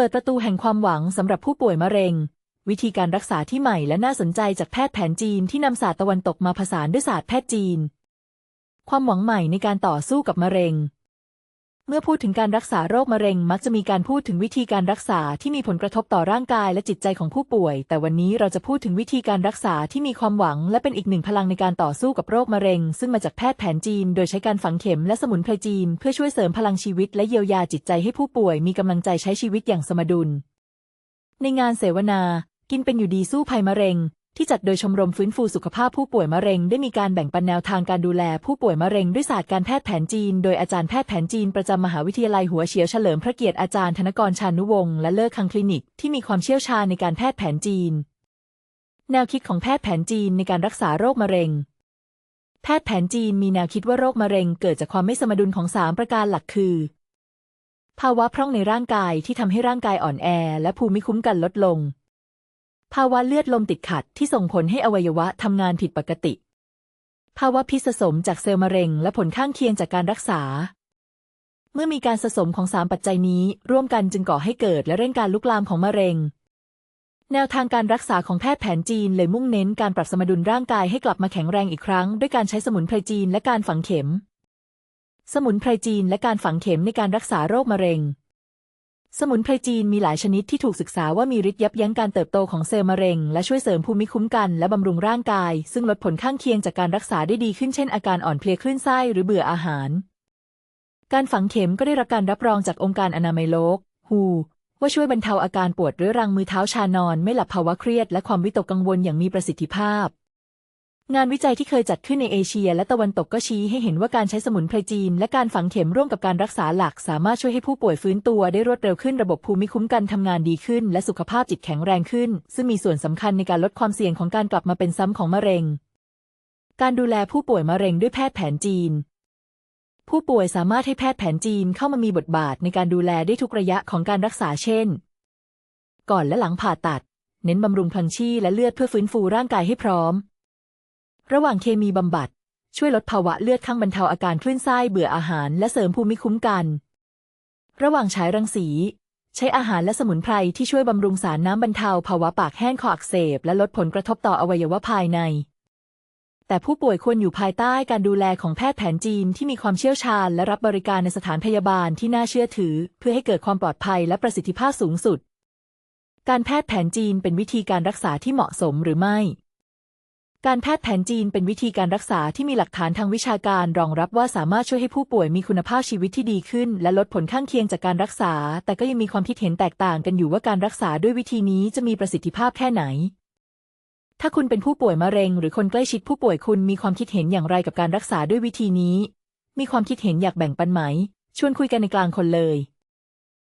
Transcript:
เปิดประตูแห่งความหวังสำหรับผู้ป่วยมะเร็ง วิธีการรักษาที่ใหม่และน่าสนใจจากแพทย์แผนจีนที่นำศาสตร์ตะวันตกมาผสานด้วยศาสตร์แพทย์จีน ความหวังใหม่ในการต่อสู้กับมะเร็ง เมื่อพูดถึงการรักษาโรคมะเร็งมักจะมีการพูดถึงวิธีการรักษาที่มีผลกระทบต่อร่างกายและจิตใจของผู้ป่วย แต่วันนี้เราจะพูดถึงวิธีการรักษาที่มีความหวัง และเป็นอีกหนึ่งพลังในการต่อสู้กับโรคมะเร็ง ซึ่งมาจากแพทย์แผนจีน โดยใช้การฝังเข็มและสมุนไพรจีน เพื่อช่วยเสริมพลังชีวิตและเยียวยาจิตใจให้ผู้ป่วย มีกำลังใจใช้ชีวิตอย่างสมดุล ในงานเสวนา กินเป็นอยู่ดีสู้ภัยมะเร็ง ที่จัดโดยชมรมฟื้นฟูสุขภาพผู้ป่วยมะเร็ง ได้มีการแบ่งปันแนวทางการดูแลผู้ป่วยมะเร็งด้วยศาสตร์การแพทย์แผนจีน โดยอาจารย์แพทย์แผนจีนประจำมหาวิทยาลัยหัวเฉียวเฉลิมพระเกียรติอาจารย์ธนกรชานุวงศ์และเลิศคังคลินิกที่มีความเชี่ยวชาญในการแพทย์แผนจีน แนวคิดของแพทย์แผนจีนในการรักษาโรคมะเร็ง แพทย์แผนจีนมีแนวคิดว่าโรคมะเร็ง เกิดจากความไม่สมดุลของสามประการหลักคือ ภาวะพร่องในร่างกายที่ทำให้ร่างกายอ่อนแอ และภูมิคุ้มกันลดลง ภาวะเลือดลมติดขัดที่ส่งผลให้อวัยวะทำงานผิดปกติ ภาวะพิษสะสมจากเซลล์มะเร็ง และผลข้างเคียงจากการรักษา เมื่อมีการสะสมของสามปัจจัยนี้ ร่วมกันจึงก่อให้เกิดและเร่งการลุกลามของมะเร็ง แนวทางการรักษาของแพทย์แผนจีนเลยมุ่งเน้นการปรับสมดุลร่างกายให้กลับมาแข็งแรงอีกครั้ง ด้วยการใช้สมุนไพรจีนและการฝังเข็ม สมุนไพรจีนและการฝังเข็มในการรักษาโรคมะเร็ง สมุนไพรจีนมีหลายชนิดที่ถูกศึกษาว่ามีฤทธิ์ยับยั้งการเติบโตของเซลล์มะเร็ง และช่วยเสริมภูมิคุ้มกันและบำรุงร่างกาย ซึ่งลดผลข้างเคียงจากการรักษาได้ดีขึ้นเช่นอาการอ่อนเพลียคลื่นไส้หรือเบื่ออาหาร การฝังเข็มก็ได้รับการรับรองจากองค์การอนามัยโลก WHO ว่าช่วยบรรเทาอาการปวดเรื้อรังมือเท้าชานอน ไม่หลับภาวะเครียดและความวิตกกังวลอย่างมีประสิทธิภาพ งานวิจัยที่เคยจัดขึ้นในเอเชีย และตะวันตกก็ชี้ให้เห็นว่าการใช้สมุนไพรจีน และการฝังเข็มร่วมกับการรักษาหลัก สามารถช่วยให้ผู้ป่วยฟื้นตัวได้รวดเร็วขึ้นระบบภูมิคุ้มกันทำงานดีขึ้น และสุขภาพจิตแข็งแรงขึ้น ซึ่งมีส่วนสำคัญในการลดความเสี่ยงของการกลับมาเป็นซ้ำของมะเร็ง การดูแลผู้ป่วยมะเร็งด้วยแพทย์แผนจีน ผู้ป่วยสามารถให้แพทย์แผนจีนเข้ามามีบทบาทในการดูแลได้ทุกระยะของการรักษาเช่น ก่อนและหลังผ่าตัด เน้นบำรุงพลังชีและเลือดเพื่อฟื้นฟูร่างกายให้พร้อม ระหว่างเคมีบำบัด ช่วยลดภาวะเลือดข้างบรรเทาอาการคลื่นไส้เบื่ออาหาร และเสริมภูมิคุ้มกัน ระหว่างฉายรังสี ใช้อาหารและสมุนไพรที่ช่วยบำรุงสารน้ำบรรเทาภาวะปากแห้งคออักเสบ และลดผลกระทบต่ออวัยวะภายใน แต่ผู้ป่วยควรอยู่ภายใต้การดูแลของแพทย์แผนจีนที่มีความเชี่ยวชาญ และรับบริการในสถานพยาบาลที่น่าเชื่อถือ เพื่อให้เกิดความปลอดภัยและประสิทธิภาพสูงสุด การแพทย์แผนจีนเป็นวิธีการรักษาที่เหมาะสมหรือไม่ การแพทย์แผนจีนเป็นวิธีการรักษาที่มีหลักฐานทางวิชาการรองรับว่าสามารถช่วยให้ผู้ป่วยมีคุณภาพชีวิตที่ดีขึ้น และลดผลข้างเคียงจากการรักษา แต่ก็ยังมีความคิดเห็นแตกต่างกันอยู่ว่าการรักษาด้วยวิธีนี้จะมีประสิทธิภาพแค่ไหน ถ้าคุณเป็นผู้ป่วยมะเร็ง หรือคนใกล้ชิดผู้ป่วยคุณมีความคิดเห็นอย่างไรกับการรักษาด้วยวิธีนี้ มีความคิดเห็นอยากแบ่งปันไหม ชวนคุยกันในกลางคนเลย